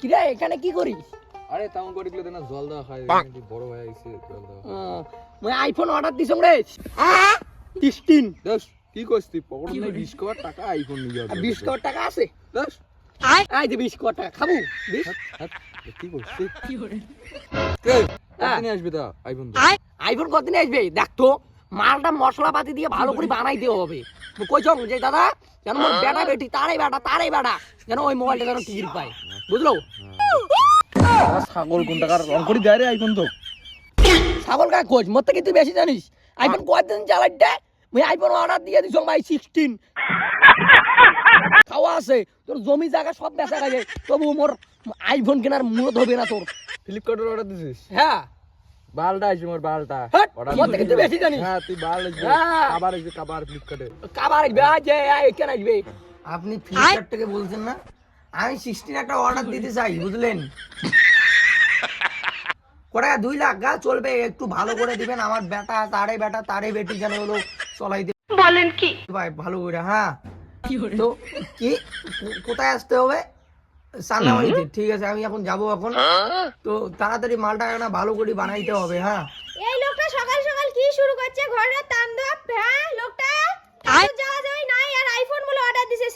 কিরে এখানে কি করিস? আরে তেমন করে না জল দেওয়া খাই বড় হয়ে গেছে জল দেওয়া মুই আইফোন অর্ডার দিছ রে। কি করছিস তুই? পকেট নাই বিশ কর টাকা আইফোন নিয়ে যাবে বিশ কোটি টাকা আছে? দেখ আই যে বিশ কোটি টাকা খাব। বিশ? কি করছিস কে কতদিন আসবে তা আইফোন আইফোন কতদিন আসবে? দেখ তো মালটা মশলাপাতি দিয়ে ভালো করে বানাইতে হবে। কইছ যে দাদা যেন মোর বেটা বেটি তারাই বেটা তারাই বেটা যেন ওই মোবাইলটা যেন টিকিট পায়। বুঝলো? ছাগল কোন টাকার রং করে দেয় রে আইফোন তো। ছাগল তুই বেশি জানিস। আইফোন কয়দিন চালাই দে মুই আইফোন অর্ডার দিয়ে দিছ ভাই সিক্সটিন খাওয়া আছে। তোর জমি জায়গা সব বেচা গেছে। তবু মোর আইফোন কেনার মুরত হবে না তোর। ফ্লিপকার্টের অর্ডার দিছিস? হ্যাঁ। বালটা আসবে মোর বালটা। Order থেকে তুই বেশি জানিস। হ্যাঁ তুই বাল আসবে হ্যাঁ। আবার আসবে কাবার ফ্লিপকার্টে। কাবার আজ কেন আসবে? আপনি ফ্লিপকার্ট থেকে বলছেন না? আমি সিক্সটিন একটা অর্ডার দিতে চাই বুঝলেন? কোটা? দুই লাখ গা চলবে একটু ভালো করে দিবেন আমার বেটা তারে বেটা তারে বেটি যেন হলো চলাই দিবে বলেন কি? ভাই ভালো করে হ্যাঁ? তো কি কোথায় আসতে হবে? সান্নামারিতে ঠিক আছে আমি এখন যাব এখন। তো তাড়াতাড়ি মালটা না ভালো করে বানাইতে হবে হ্যাঁ? এই লোকটা সকাল সকাল কি শুরু করছে? ঘরের তাণ্ডব হ্যাঁ লোকটা আর যাওয়া যাওয়াই নাই আর আইফোন বলে অর্ডার দিছে 16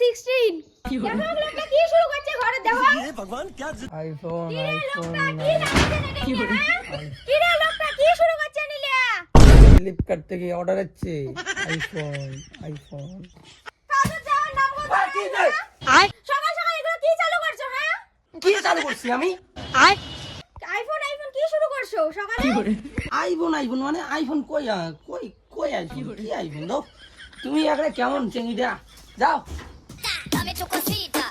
দেখো লোকটা কি শুরু করছে ঘরে দেখো আইফোন আইফোন কি লাগছে কি কি রে লোকটা কি শুরু করছে নিলে ফ্লিপকার্ট থেকে অর্ডার হচ্ছে আইফোন আইফোন। কাজে যাওয়ার নাম বলছো আর কি সকাল সকাল এগুলো কি চালু করছ হ্যাঁ? কি চালু করছি আমি? আইফোন আইফোন কি শুরু করছ সকালে? আইফোন আইফোন মানে আইফোন কই কই কই আইফোন? কি আইফোন? দাও তুমি এখানে কেমন চেঙ্গিটা যাও। dame tu cosita.